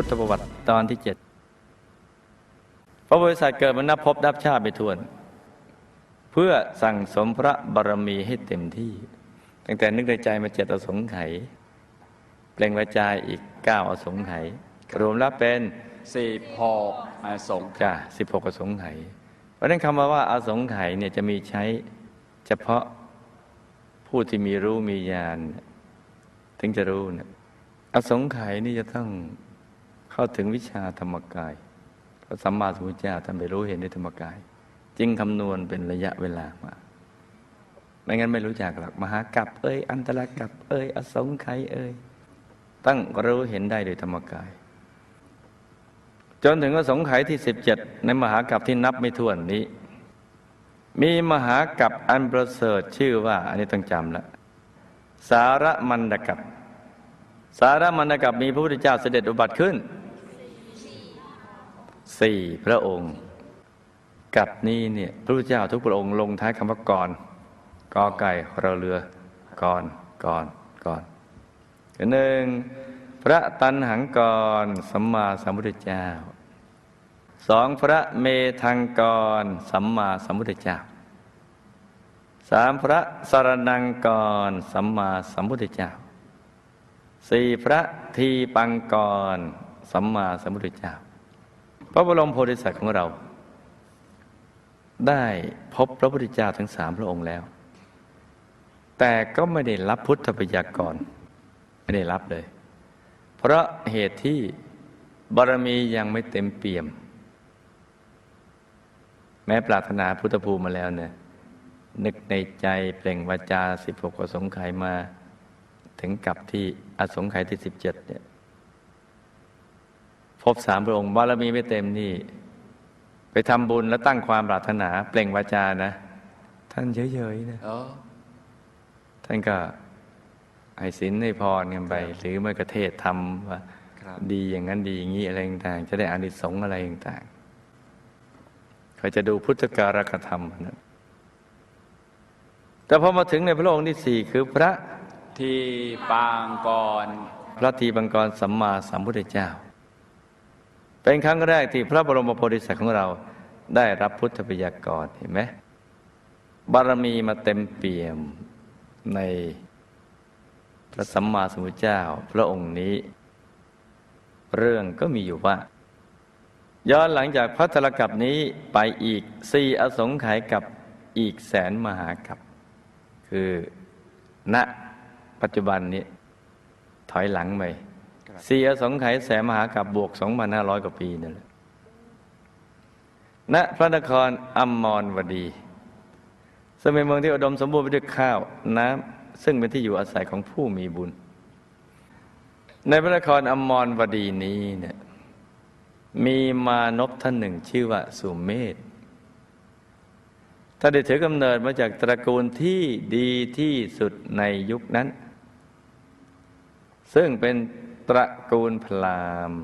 พุทธประวัติตอนที่เจ็ดพระบริษัทเกิดมานับพบนับชาติไปทวน เพื่อสั่งสมพระบารมีให้เต็มที่ ตั้งแต่นึกในใจมาเจ็ดอสงไขยเปล่งวาจาอีกเก้าอสงไขยรวมแล้วเป็นสี่หกอสงฆ์จ้าสิบหกอสงไขยเพราะฉะนั้นคำว่าว่าอสงไขยเนี่ยจะมีใช้เฉพาะผู้ที่มีรู้มีญาณถึงจะรู้นะอสงไขยนี่จะต้อง เข้าถึงวิชาธรรมกายพระสัมมาสัมพุทธเจ้าท่านไปรู้เห็นในธรรมกาย จึงคำนวณเป็นระยะเวลามาไม่งั้นไม่รู้จักหรอกมหากัปเอ้ยอันตรกัปเอ้ยอสงไขยเอ้ยต้องรู้เห็นได้โดยธรรมกาย จนถึงอสงไขยที่17ในมหากัปที่นับไม่ถ้วนนี้ มีมหากัปอันประเสริฐชื่อว่า อันนี้ต้องจำละสารมันดกัปสารมันดกัปมีพระพุทธเจ้าเสด็จอุบัติขึ้น สี่พระองค์กับนี้เนี่ยพระพุทธเจ้าทุกพระองค์ลงท้ายคำว่าก่อนกอไก่เราเรือก่อนก่อนก่อนหนึ่งพระตันหังกรสัมมาสัมพุทธเจ้าสองพระเมธังกรสัมมาสัมพุทธเจ้าสามพระสรนังกรสัมมาสัมพุทธเจ้าสี่พระทีปังกรสัมมาสัมพุทธเจ้า พระบรมโพธิสัตว์ของเรา ได้พบพระพุทธเจ้าทั้งสามพระองค์แล้ว แต่ก็ไม่ได้รับพุทธปยากรไม่ได้รับเลย เพราะเหตุที่บารมียังไม่เต็มเปี่ยม แม้ปรารถนาพุทธภูมิมาแล้วเนี่ยนึกในใจเปล่งวาจาสิบหกอสงไขยมา ถึงกับที่อสงไขยที่สิบเจ็ดเนี่ย บสามพระองค์บารมีไม่เต็มนี่ ไปทำบุญแล้วตั้งความปรารถนา เปล่งวาจานะ ท่านเฉยๆนะเออท่านก็ให้ศีลให้พรกันไป หรือไม่กระเทศทำว่าครับดีอย่างนั้นดีอย่างนี้อะไรต่างๆจะได้อานิสงส์อะไรต่างๆเขาจะดูพุทธการกธรรมนะแต่พอมาถึงในพระองค์ที่สี่คือพระที่ปางกร พระทีบังกรสัมมาสัมพุทธเจ้า เป็นครั้งแรกที่พระบรมโพธิสัตว์ของเราได้รับพุทธปยากรเห็นไหมบารมีมาเต็มเปี่ยมในพระสัมมาสัมพุทธเจ้าพระองค์นี้ เรื่องก็มีอยู่ว่า ย้อนหลังจากพัทรกับนี้ไปอีกสี่อสงไขยกับอีกแสนมหากับคือณปัจจุบันนี้ ถอยหลังไป สี่อสงไขยแสนมหากับบวกสองพันห้าร้อยกว่าปีนั่นแหละณพระนครอัมมรวดี ซึ่งเป็นเมืองที่อุดมสมบูรณ์ไปด้วยข้าวน้ำซึ่งเป็นที่อยู่อาศัยของผู้มีบุญ ในพระนครอัมมรวดีนี้เนี่ยมีมานพท่านหนึ่งชื่อว่าสุเมธท่านได้ถือกำเนิดมาจากตระกูลที่ดีที่สุดในยุคนั้น ซึ่งเป็น ตระกูลพราหมณ์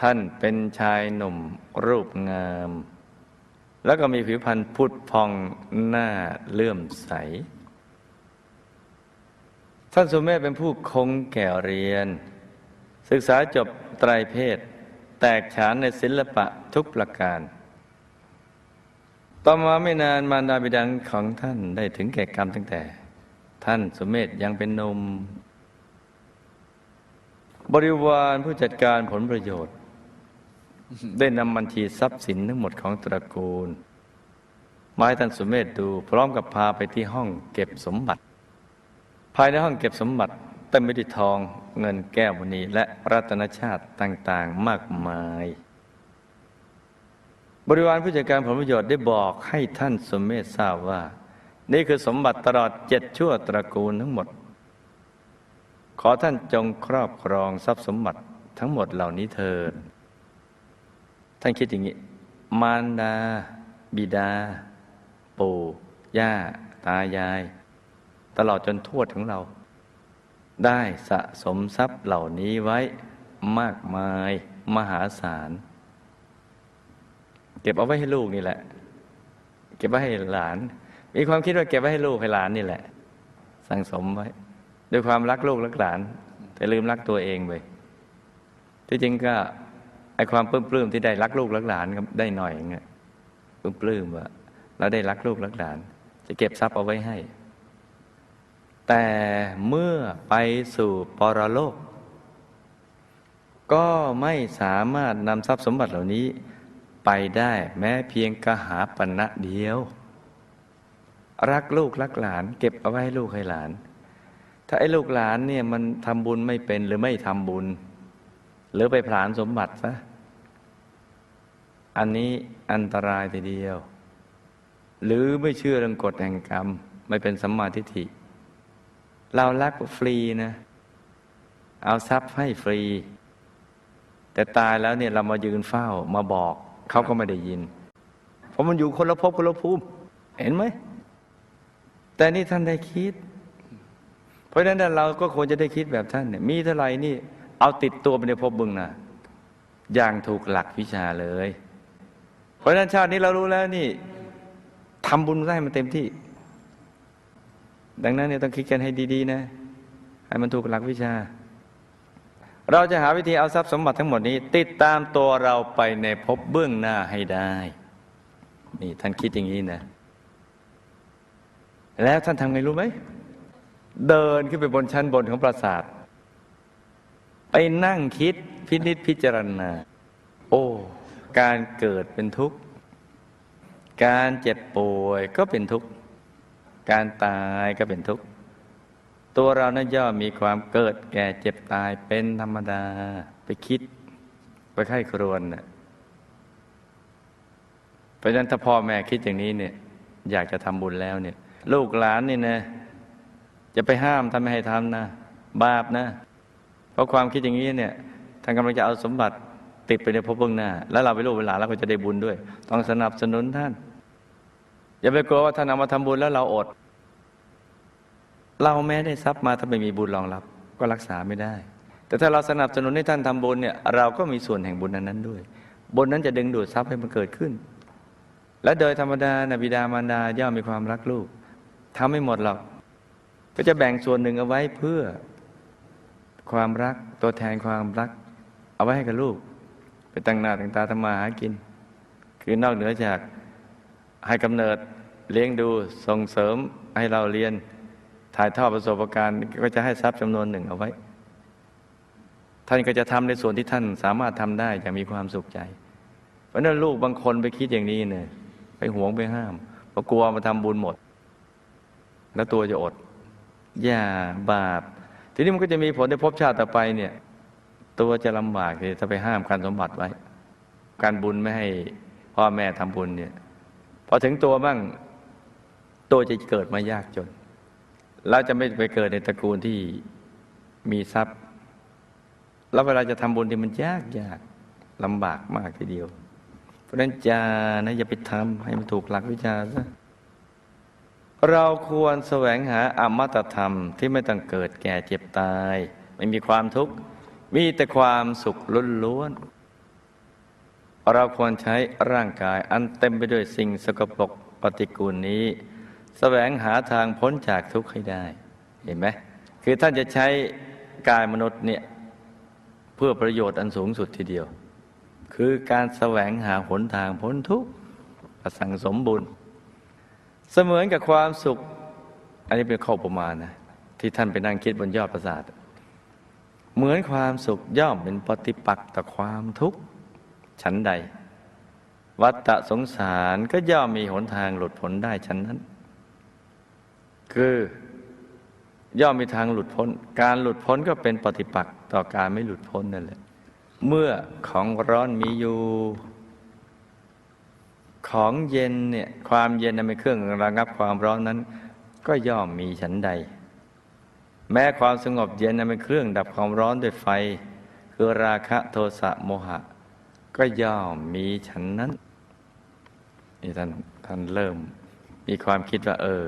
ท่านเป็นชายหนุ่มรูปงาม แล้วก็มีผิวพรรณพุดพองหน้าเลื่อมใส ท่านสุเมธเป็นผู้คงแก่เรียน ศึกษาจบไตรเพศ แตกฉานในศิลปะทุกประการ ต่อมาไม่นานมารดาบิดาของท่านได้ถึงแก่กรรมตั้งแต่ ท่านสุเมธยังเป็นหนม บริวารผู้จัดการผลประโยชน์ ได้นำบัญชีทรัพย์สินทั้งหมดของตระกูลมาให้ท่านสุเมธดู พร้อมกับพาไปที่ห้องเก็บสมบัติ ภายในห้องเก็บสมบัติเต็มไปด้วยทองเงินแก้วมณีและรัตนชาติต่างๆมากมาย บริวารผู้จัดการผลประโยชน์ได้บอกให้ท่านสมเมธทราบว่า นี่คือสมบัติตลอดเจ็ดชั่วตระกูลทั้งหมด ขอท่านจงครอบครองทรัพย์สมบัติทั้งหมดเหล่านี้เถิด ท่านคิดอย่างนี้ มารดา บิดา ปู่ ย่า ตายาย ตลอดจนทวดของเรา ได้สะสมทรัพย์เหล่านี้ไว้มากมายมหาศาล เก็บเอาไว้ให้ลูกนี่แหละ เก็บไว้ให้หลาน มีความคิดว่าเก็บไว้ให้ลูกให้หลานนี่แหละ สั่งสมไว้ ด้วยความรักลูกรักหลาน แต่ลืมรักตัวเองไปที่จริงก็ไอความปลื้มปลื้มที่ได้รักลูกรักหลานได้หน่อยเงี้ยปลื้มปลื้มว่าเราได้รักลูกรักหลาน จะเก็บทรัพย์เอาไว้ให้ แต่เมื่อไปสู่ปรโลก ก็ไม่สามารถนำทรัพย์สมบัติเหล่านี้ไปได้แม้เพียงกหาปณะเดียว รักลูกรักหลาน เก็บเอาไว้ให้ลูกให้หลาน ถ้าไอ้ลูกหลานเนี่ยมันทำบุญไม่เป็นหรือไม่ทำบุญ หรือไปผลานสมบัติซะอันนี้อันตรายทีเดียว หรือไม่เชื่อเรื่องกฎแห่งกรรม ไม่เป็นสัมมาทิฏฐิ เรารักฟรีนะ เอาทรัพย์ให้ฟรี แต่ตายแล้วเนี่ยเรามายืนเฝ้ามาบอกเขาก็ไม่ได้ยิน เพราะมันอยู่คนละภพคนละภูมิ เห็นไหม แต่นี่ท่านได้คิด เพราะฉะนั้นเราก็ควรจะได้คิดแบบท่านเนี่ยมีเท่าไหร่นี่ เอาติดตัวไปในภพบึงนะอย่างถูกหลักวิชาเลย เพราะฉะนั้นชาตินี้เรารู้แล้วนี่ทำบุญได้มันเต็มที่ ดังนั้นเนี่ยต้องคิดกันให้ดี ๆ นะ ให้มันถูกหลักวิชา เราจะหาวิธีเอาทรัพย์สมบัติทั้งหมดนี้ ติดตามตัวเราไปในภพเบื้องหน้าให้ได้ นี่ท่านคิดอย่างนี้นะ แล้วท่านทำไงรู้ไหม เดินขึ้นไปบนชั้นบนของปราสาท ไปนั่งคิดพินิจพิจารณา โอ้ การเกิดเป็นทุกข์ การเจ็บป่วยก็เป็นทุกข์ การตายก็เป็นทุกข์ ตัวเรานั้นย่อมมีความเกิดแก่เจ็บตายเป็นธรรมดา ไปคิด ไปไข้ครวนน่ะเพราะฉะนั้นถ้าพ่อแม่คิดอย่างนี้เนี่ย อยากจะทำบุญแล้วเนี่ย ลูกหลานนี่นะ จะไปห้ามท่านไม่ให้ทำนะ บาปนะ เพราะความคิดอย่างนี้เนี่ยท่านกำลังจะเอาสมบัติติดไปในภพเบื้องหน้า แล้วเราไปนลูกเวลานเราก็จะได้บุญด้วย ต้องสนับสนุนท่าน อย่าไปกลัวว่าท่านเอามาทำบุญแล้วเราอด เราแม้ได้ทรัพย์มาถ้าไม่มีบุญรองรับ ก็รักษาไม่ได้ แต่ถ้าเราสนับสนุนให้ท่านทำบุญเนี่ยเราก็มีส่วนแห่งบุญนั้นๆด้วยบุญนั้นจะดึงดูดทรัพย์ให้มันเกิดขึ้น และโดยธรรมดานะบิดามารดาย่อมมีความรักลูกทำไม่หมดหรอก ก็จะแบ่งส่วนหนึ่งเอาไว้เพื่อความรักตัวแทนความรัก เอาไว้ให้กับลูก ไปตั้งหน้าตั้งตาทำมาหากิน คือนอกเหนือจากให้กำเนิดเลี้ยงดูส่งเสริมให้เราเรียนถ่ายทอดประสบการณ์ ก็จะให้ทรัพย์จำนวนหนึ่งเอาไว้ ท่านก็จะทำในส่วนที่ท่านสามารถทำได้อย่างมีความสุขใจ เพราะนั้นลูกบางคนไปคิดอย่างนี้เนี่ยไปหวงไปห้ามเพราะกลัวมาทำบุญหมด แล้วตัวจะอด อย่าบาป ทีนี้มันก็จะมีผลในภพชาติต่อไปเนี่ย ตัวจะลำบากเลยถ้าไปห้ามการสมบัติไว้ การบุญไม่ให้พ่อแม่ทำบุญเนี่ยพอถึงตัวบ้างตัวจะเกิดมายากจนเราจะไม่ไปเกิดในตระกูลที่มีทรัพย์ แล้วเวลาจะทำบุญที่มันยากยากลำบากมากทีเดียว เพราะฉะนั้นจานะอย่าไปทำให้มันถูกหลักวิชาซะ เราควรแสวงหาอมตะธรรมที่ไม่ต้องเกิดแก่เจ็บตาย ไม่มีความทุกข์ มีแต่ความสุขล้วนๆเราควรใช้ร่างกายอันเต็มไปด้วยสิ่งสกปรกปฏิกูลนี้ แสวงหาทางพ้นจากทุกข์ให้ได้ เห็นไหมคือท่านจะใช้กายมนุษย์เนี่ยเพื่อประโยชน์อันสูงสุดทีเดียว คือการแสวงหาหนทางพ้นทุกข์ประสังสมบุญ เสมือนกับความสุข อันนี้เป็นข้อประมาณนะที่ท่านไปนั่งคิดบนยอดปราสาทเหมือนความสุขย่อมเป็นปฏิปักษ์ต่อความทุกข์ฉันใด วัฏฏะสงสารก็ย่อมมีหนทางหลุดพ้นได้ฉันนั้น คือย่อมมีทางหลุดพ้น การหลุดพ้นก็เป็นปฏิปักษ์ต่อการไม่หลุดพ้นนั่นแหละ เมื่อของร้อนมีอยู่ ของเย็นเนี่ยความเย็นนั้นเป็นเครื่องระงับความร้อนนั้น ก็ย่อมมีฉันใด แม้ความสงบเย็นนั้นเป็นเครื่องดับความร้อนด้วยไฟ คือราคะโทสะโมหะ ก็ย่อมมีฉันนั้นนี่ท่านท่านเริ่ม มีความคิดว่า เออ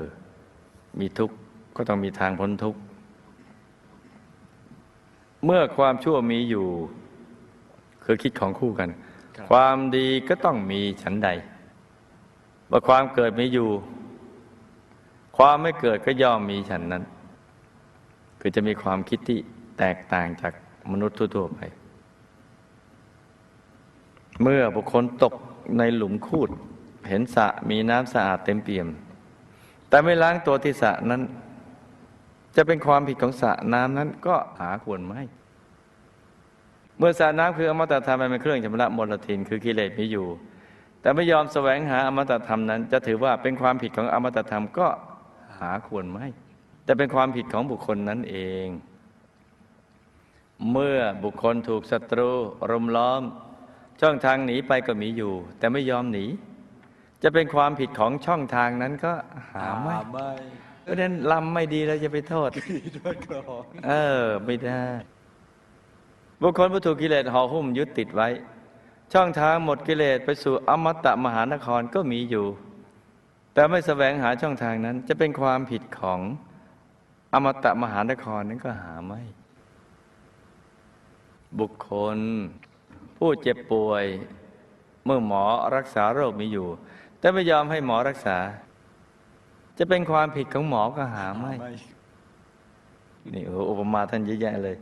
มีทุกข์ก็ต้องมีทางพ้นทุกข์เมื่อความชั่วมีอยู่ คือคิดของคู่กันครับความดีก็ต้องมีฉันใด ว่าความเกิดมีอยู่ ความไม่เกิดก็ย่อมมีฉันนั้น คือจะมีความคิดที่แตกต่างจากมนุษย์ทั่วๆไป เมื่อบุคคลตกในหลุมคูด เห็นสระมีน้ำสะอาดเต็มเปี่ยม แต่ไม่ล้างตัวที่สระนั้น จะเป็นความผิดของสระน้ำนั้นก็หาควรไม่เมื่อสระน้ำคืออมตะธรรมเป็นเครื่องชำระมลทินคือกิเลสมีอยู่ แต่ไม่ยอมแสวงหาอมตะธรรมนั้น จะถือว่าเป็นความผิดของอมตะธรรมก็หาควรไม่ แต่เป็นความผิดของบุคคลนั้นเอง เมื่อบุคคลถูกศัตรูรุมล้อม ช่องทางหนีไปก็มีอยู่ แต่ไม่ยอมหนี จะเป็นความผิดของช่องทางนั้นก็หาไม่ไม่เพราะฉะนั้นลำไม่ดีแล้วจะไปโทษด้วยกรองเออ ไม่ได้ บุคคลผู้ถูกกิเลสห่อหุ้มยึดติดไว้ ช่องทางหมดกิเลสไปสู่อมตะมหานครก็มีอยู่ แต่ไม่แสวงหาช่องทางนั้น จะเป็นความผิดของอมตะมหานครนั้นก็หาไม่ บุคคล ผู้เจ็บป่วย เมื่อหมอรักษาโรคมีอยู่ แต่ไม่ยอมให้หมอรักษา จะเป็นความผิดของหมอก็หาไม่นี่โอ้โหอุปมาท่านเยอะแยะเลย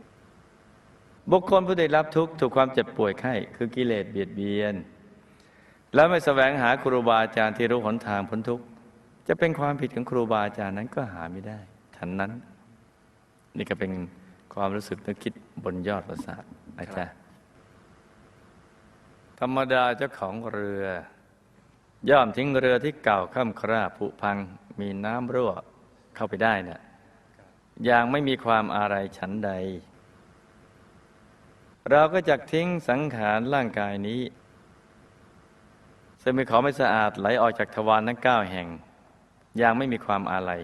บุคคลผู้ได้รับทุกข์ถูกความเจ็บป่วยไข้คือกิเลสเบียดเบียน แล้วไม่แสวงหาครูบาอาจารย์ที่รู้หนทางพ้นทุกข์จะเป็นความผิดของครูบาอาจารย์นั้นก็หาไม่ได้ฉันนั้น นี่ก็เป็นความรู้สึกนึกคิดบนยอดประสาทนะจ๊ะธรรมดาเจ้าของเรือ ย่อมทิ้งเรือที่เก่าข้ามคร่าผุพังมีน้ำรั่วเข้าไปได้เนี่ยอย่างไม่มีความอะไรฉันใด เราก็จะทิ้งสังขารร่างกายนี้ซึ่งเป็นของไม่สะอาดไหลออกจากทวารทั้งเก้าแห่ง อย่างไม่มีความอาลัย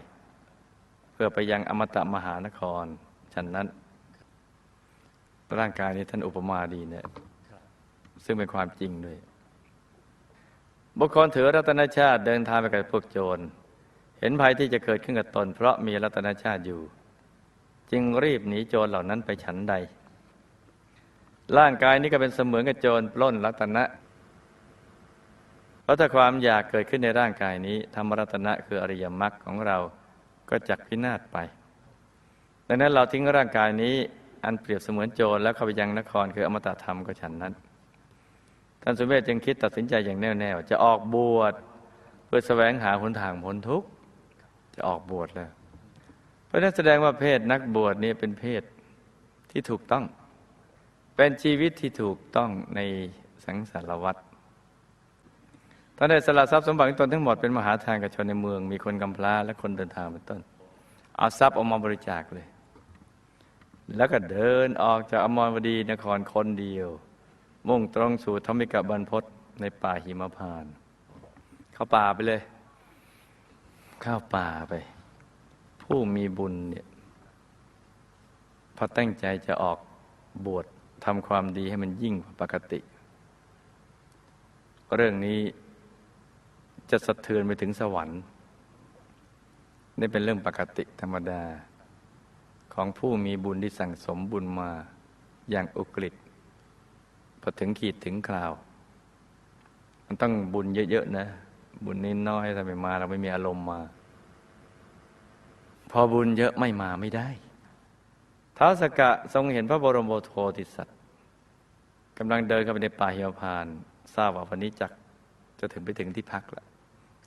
เพื่อไปยังอมตะมหานครฉันนั้น ร่างกายนี้ท่านอุปมาดีเนี่ยซึ่งเป็นความจริงด้วย บุคคลถือรัตนชาติเดินทางไปกับพวกโจร เห็นภัยที่จะเกิดขึ้นกับตน เพราะมีรัตนชาติอยู่ จึงรีบหนีโจรเหล่านั้นไปฉันใด ร่างกายนี้ก็เป็นเสมือนกับโจรปล้นรัตนะ เพราะถ้าความอยากเกิดขึ้นในร่างกายนี้ธรรมรัตนะคืออริยมรรคของเราก็จักพินาศไป ดังนั้นเราทิ้งร่างกายนี้อันเปรียบเสมือนโจรแล้วเข้าไปยังนครคืออมตะธรรมก็ฉันนั้น ท่านสุเมธจึงคิดตัดสินใจอย่างแน่วแน่ว่าจะออกบวชเพื่อแสวงหาหนทางพ้นทุกข์จะออกบวชแล้ว เพราะนั้นแสดงว่าเพศนักบวชนี่เป็นเพศที่ถูกต้อง เป็นชีวิตที่ถูกต้องในสังสารวัฏท่านได้สละทรัพย์สมบัติตนทั้งหมดเป็นมหาทานกับชนในเมือง มีคนกำพร้าและคนเดินทางเป็นต้น เอาทรัพย์ออกมาบริจาคเลย แล้วก็เดินออกจากอมรวดีนครคนเดียว มุ่งตรงสู่ธรรมิกบรรพตในป่าหิมพาน เข้าป่าไปเลย เข้าป่าไป ผู้มีบุญเนี่ยพอตั้งใจจะออกบวช ทำความดีให้มันยิ่งกว่าปกติ เรื่องนี้จะสะเทือนไปถึงสวรรค์นี่เป็นเรื่องปกติธรรมดา ของผู้มีบุญที่สั่งสมบุญมาอย่างอุกฤษพอถึงขีดถึงคราว มันต้องบุญเยอะๆนะ บุญนิดน้อยถ้าไม่มาเราไม่มีอารมณ์มา พอบุญเยอะไม่มาไม่ได้ ท้าวสกะทรงเห็นพระบรมโอโทติสัตว์กำลังเดินเข้าไปในป่าเหิมพาน ทราบว่าวันนี้จักจะถึงไปถึงที่พักล้ว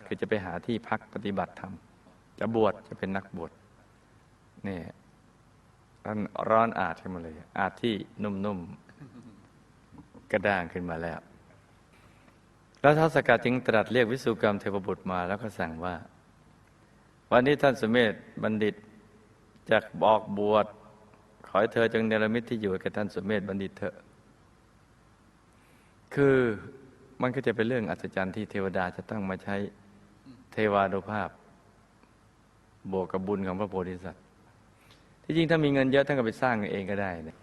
คือจะไปหาที่พักปฏิบัติธรรม จะบวชจะเป็นนักบวชนี่ยร้อนร้อนอาดขึ้นมาเลย อาดที่นุ่มๆกระด้างขึ้นมาแล้ว แล้วท้าวสกะจึงตรัสเรียกวิสุกรรมเทพบุตรมาแล้วก็สั่งว่า วันนี้ท่านสุเมธบัณฑิตจะบอกบวช ขอให้เธอจงเนรมิตที่อยู่กับท่านสุเมธบัณฑิตเถอะ คือมันก็จะเป็นเรื่องอัศจรรย์ที่เทวดาจะต้องมาใช้เทวานุภาพ บวกกับบุญของพระโพธิสัตว์ ที่จริงถ้ามีเงินเยอะท่านก็ไปสร้างเองก็ได้นะ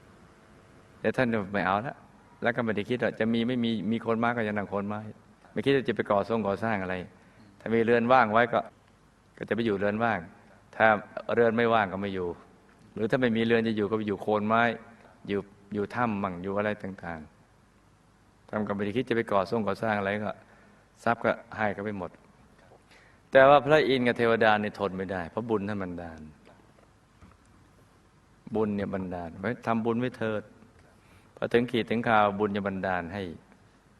แต่ท่านไม่เอาละแล้วก็ไม่ได้คิดว่าจะมีไม่มีมีคนมากก็ยังนั่งคนไม้ไม่คิดว่าจะไปก่อสร้างก่อสร้างอะไร ถ้ามีเรือนว่างไว้ก็ ก็จะไปอยู่เรือนว่าง ถ้าเรือนไม่ว่างก็ไม่อยู่ รือถ้าไม่มีเรือนจะอยู่ก็ไปอยู่โคนไม้ อยู่อยู่ถ้ำมั่งอยู่อะไรต่างๆทำกับไม่ได้คิดจะไปก่อสร้างก่อสร้างอะไรก็ทรัพย์ก็ให้ก็ไปหมด แต่ว่าพระอินทร์กับเทวดาเนี่ยทนไม่ได้ เพราะบุญท่านบันดาล บุญเนี่ยบันดาลไว้ทำบุญไว้เถิดพอถึงขีดถึงข่าวบุญจะบันดาลให้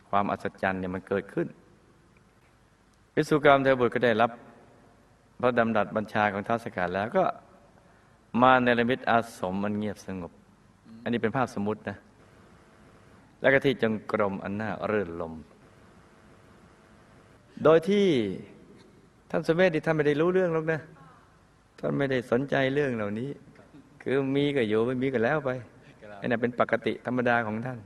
ความอัศจรรย์เนี่ยมันเกิดขึ้นวิสุกรรมเทวบุตรก็ได้รับพระดำรัสบัญชาของท้าวสกัดแล้วก็ มาในระมิตอาสมมันเงียบสงบ อันนี้เป็นภาพสมมตินะ แล้วก็ที่จงกรมอันน่าเรื่นลม โดยที่ท่านสมเด็จที่ท่านไม่ได้รู้เรื่องหรอกนะ ท่านไม่ได้สนใจเรื่องเหล่านี้ คือมีก็อยู่ไม่มีก็แล้วไปอันนั้นเป็นปกติธรรมดาของท่าน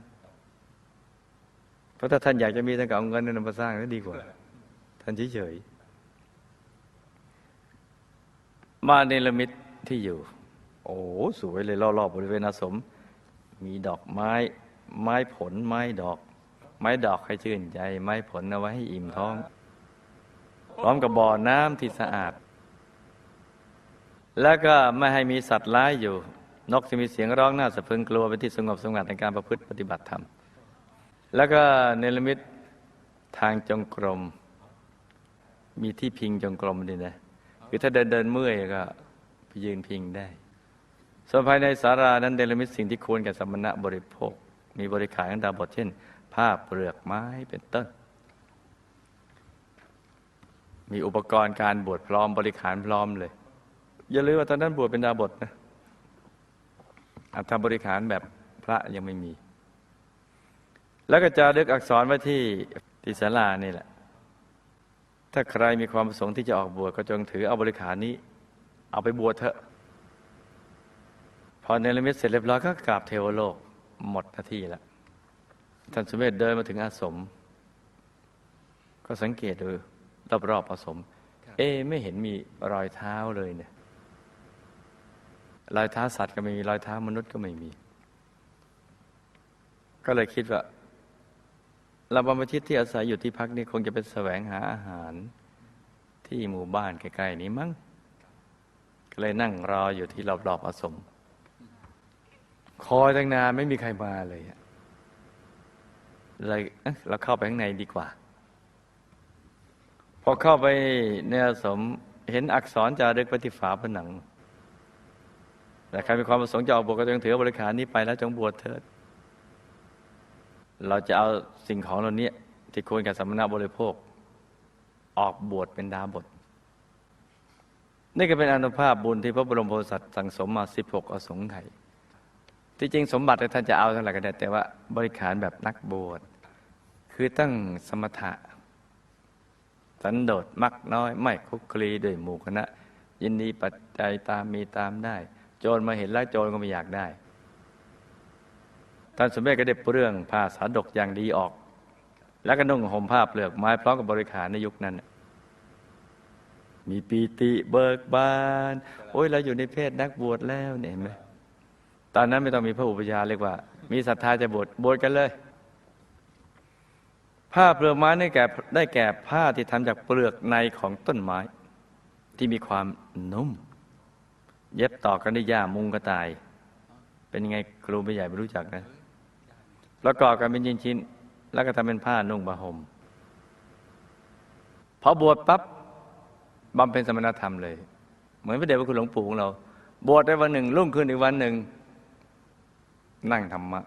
เพราะถ้าท่านอยากจะมีท่านก็เอาเงินนั้นมาสร้างนั่นดีกว่า ท่านเฉยๆมาเนรมิตที่อยู่ โอ้สวยเลยรอบๆบริเวณอาสม มีดอกไม้ ไม้ผลไม้ดอก ไม้ดอกให้ชื่นใจ ไม้ผลเอาไว้ให้อิ่มท้อง พร้อมกับบ่อน้ำที่สะอาด แล้วก็ไม่ให้มีสัตว์ร้ายอยู่ นกจะมีเสียงร้องน่าสะพึงกลัวเป็นที่สงบสงัดในการประพฤติปฏิบัติธรรม แล้วก็เนรมิตทางจงกรม มีที่พิงจงกรมดีนะคือถ้าเดินเดินเมื่อยก็ไปยืนพิงได้ ส่วนภายในสารานั้นเดลมิตสิ่งที่ควรแก่สมณะบริโภค มีบริขารอันดาบทเช่น ผ้าเปลือกไม้เป็นต้น มีอุปกรณ์การบวชพร้อมบริขารพร้อมเลย อย่าลืมว่าตอนนั้นบวชเป็นดาบทนะอัฐบริขารแบบพระยังไม่มี แล้วก็จะดึกอักษรไว้ที่ที่ศาลานี่แหละ ถ้าใครมีความประสงค์ที่จะออกบวชก็จงถือเอาบริขารนี้ เอาไปบวชเถอะ พอเนรมิตเสร็จเรียบร้อยก็กราบเทวโลกหมดหน้าที่แล้วท่านสมเด็จเดินมาถึงอาสม ก็สังเกตดูรอบๆอาสม เอ๊ะไม่เห็นมีรอยเท้าเลยเนี่ยรอยเท้าสัตว์ก็ไม่มีรอยเท้ามนุษย์ก็ไม่มี ก็เลยคิดว่าเราบรรพชิตที่อาศัยอยู่ที่พักนี้คงจะเป็นแสวงหาอาหารที่หมู่บ้านใกล้ๆนี้มั้งก็เลยนั่งรออยู่ที่รอบๆอาสม คอยตั้งนานไม่มีใครมาเลยเลยเอ๊ะเราเข้าไปข้างในดีกว่า พอเข้าไปในอาสมเห็นอักษรจารึกไว้ที่ฝาผนัง แต่ใครมีความประสงค์จะออกบวชก็จงถือบริขารนี้ไปแล้วจงบวชเถิด เราจะเอาสิ่งของเหล่านี้ที่ควรแก่สมณะบริโภค ออกบวชเป็นดาบท นี่ก็เป็นอนุภาพบุญที่พระบรมโพธิสัตว์สั่งสมมา 16 อสงไขย ที่จริงสมบัติท่านจะเอาเท่าไหร่ก็ได้ แต่ว่าบริขารแบบนักบวชคือตั้งสมถะ สันโดษมักน้อย ไม่คุกคลีด้วยหมู่คณะ ยินดีปัจจัยตามมีตามได้ โจรมาเห็นแล้วโจรก็ไม่อยากได้ท่านสมเด็จก็ได้เปลื้องผ้าสาดกอย่างดีออก แล้วก็นุ่งห่มผ้าเปลือกไม้พร้อมกับบริขารในยุคนั้น มีปีติเบิกบาน โอ้ยเราอยู่ในเพศนักบวชแล้วเนี่ยเห็นไหม ตอนนั้นไม่ต้องมีพระอุปชฌาย์เรียกว่า มีศรัทธาจะบวชบวชกันเลย ผ้าเปลือกไม้ได้แก่ได้แก่ผ้าที่ทำจากเปลือกในของต้นไม้ ที่มีความนุ่ม เย็บต่อกันด้วยหญ้ามุงกระต่าย เป็นยังไงครูไม่ใหญ่ไม่รู้จักนะประกอบกันเป็นชิ้นๆแล้วก็ทำเป็นผ้านุ่งบาห่มพอบวชปั๊บบำเพ็ญสมณธรรมเลย เหมือนพระเดชพระคุณหลวงปู่ของเรา บวชได้วันหนึ่งรุ่งขึ้นอีกวันหนึ่ง นั่งธรรมะ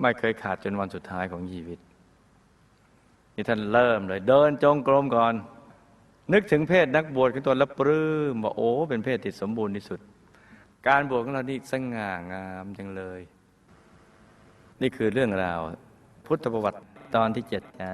ไม่เคยขาดจนวันสุดท้ายของชีวิต นี่ท่านเริ่มเลย เดินจงกรมก่อน นึกถึงเพศนักบวชขึ้นตัวแล้วปลื้มว่าโอ้ เป็นเพศที่สมบูรณ์ที่สุด การบวชของเรานี่สง่างามจังเลย นี่คือเรื่องราว พุทธประวัติตอนที่เจ็ดจ้า